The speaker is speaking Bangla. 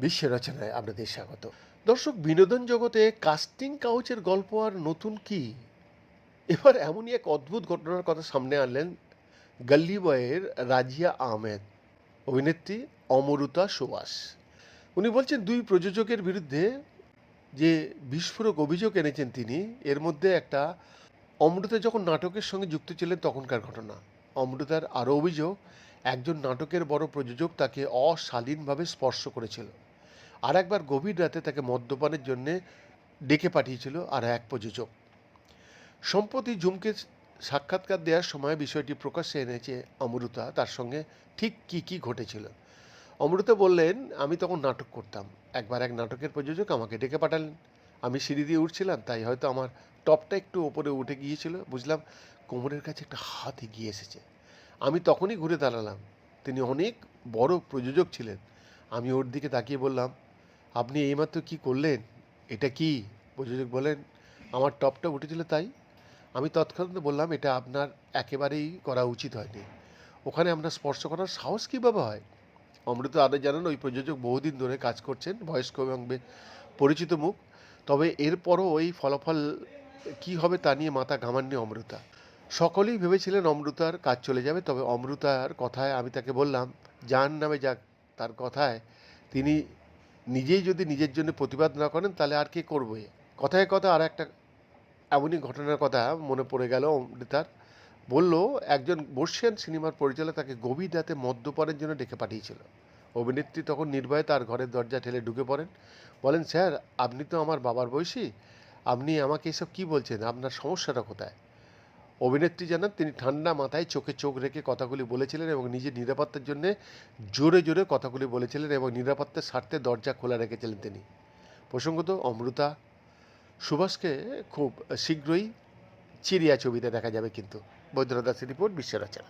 বিশ্ব রচনায় আপনাদের স্বাগত। দর্শক, বিনোদন জগতে কাস্টিং কাউচের গল্প আর নতুন কি? এবার এমনই এক অদ্ভুত ঘটনার কথা সামনে আনলেন গল্লি বয়ের রাজিয়া আহমেদ, অভিনেত্রী অমরুতা সুভাষ। উনি বলছেন, দুই প্রযোজকের বিরুদ্ধে যে বিস্ফোরক অভিযোগ এনেছেন তিনি, এর মধ্যে একটা অমৃতা যখন নাটকের সঙ্গে যুক্ত ছিলেন, তখনকার ঘটনা। অমৃতার আরও অভিযোগ, একজন নাটকের বড় প্রযোজক তাকে অশালীনভাবে স্পর্শ করেছিল। আর একবার গভীর রাতে তাকে মদ্যপানের জন্যে ডেকে পাঠিয়েছিল আর এক প্রযোজক। সম্প্রতি জুমকে সাক্ষাৎকার দেওয়ার সময় বিষয়টি প্রকাশ্যে এনেছে অমৃতা, তার সঙ্গে ঠিক কী কী ঘটেছিল। অমৃতা বললেন, আমি তখন নাটক করতাম। একবার এক নাটকের প্রযোজক আমাকে ডেকে পাঠালেন। আমি সিঁড়ি দিয়ে উঠছিলাম, তাই হয়তো আমার টপটা একটু ওপরে উঠে গিয়েছিল, বুঝলাম। কোমরের কাছে একটা হাত এগিয়ে এসেছে। আমি তখনই ঘুরে দাঁড়ালাম। তিনি অনেক বড় প্রযোজক ছিলেন। আমি ওর দিকে তাকিয়ে বললাম, আপনি এইমাত্র কি করলেন? এটা কি? প্রযোজক বলেন আমার টপটা উঠেছিল তাই। আমি তৎক্ষণাৎ বললাম, এটা আপনার একেবারেই করা উচিত হয়নি। ওখানে আপনার স্পর্শ করার সাহস কীভাবে হয়? অমৃত আরও জানান, ওই প্রযোজক বহুদিন ধরে কাজ করছেন, বয়স্ক এবং পরিচিত মুখ। তবে এরপরও ওই ফলাফল কি হবে তা নিয়ে মাথা ঘামাননি অমৃতা। সকলেই ভেবেছিলেন অমৃতার কাজ চলে যাবে, তবে অমৃতার কথায় আমি তাকে বললাম, যার নামে যাক তার কথায় তিনি নিজেই যদি নিজের জন্য প্রতিবাদ না করেন, তাহলে আর কে করবে? কথায় কথা আর একটা এমনই ঘটনার কথা মনে পড়ে গেল অমৃতার। বলল, একজন বর্ষিয়ান সিনেমার পরিচালক তাকে গভীর রাতে মদ্যপানের জন্য ডেকে পাঠিয়েছিল। অভিনেত্রী তখন নির্ভয়ে তার ঘরের দরজা ঠেলে ঢুকে পড়েন। বলেন, স্যার, আপনি তো আমার বাবার বয়সী। আপনি আমাকে এসব কি বলছেন? আপনার সমস্যাটা কোথায়? অভিনেত্রী জানান, তিনি ঠান্ডা মাথায় চোখে চোখ রেখে কথাগুলি বলেছিলেন এবং নিজের নিরাপত্তার জন্য জোরে জোরে কথাগুলি বলেছিলেন এবং নিরাপত্তার স্বার্থে দরজা খোলা রেখেছিলেন তিনি। প্রসঙ্গত অমৃতা সুভাষকে খুব শীঘ্রই চিরিয়া ছবিতে দেখা যাবে কিন্তু। বৈদ্যনাথ দাসের রিপোর্ট বিশ্ব রচনা।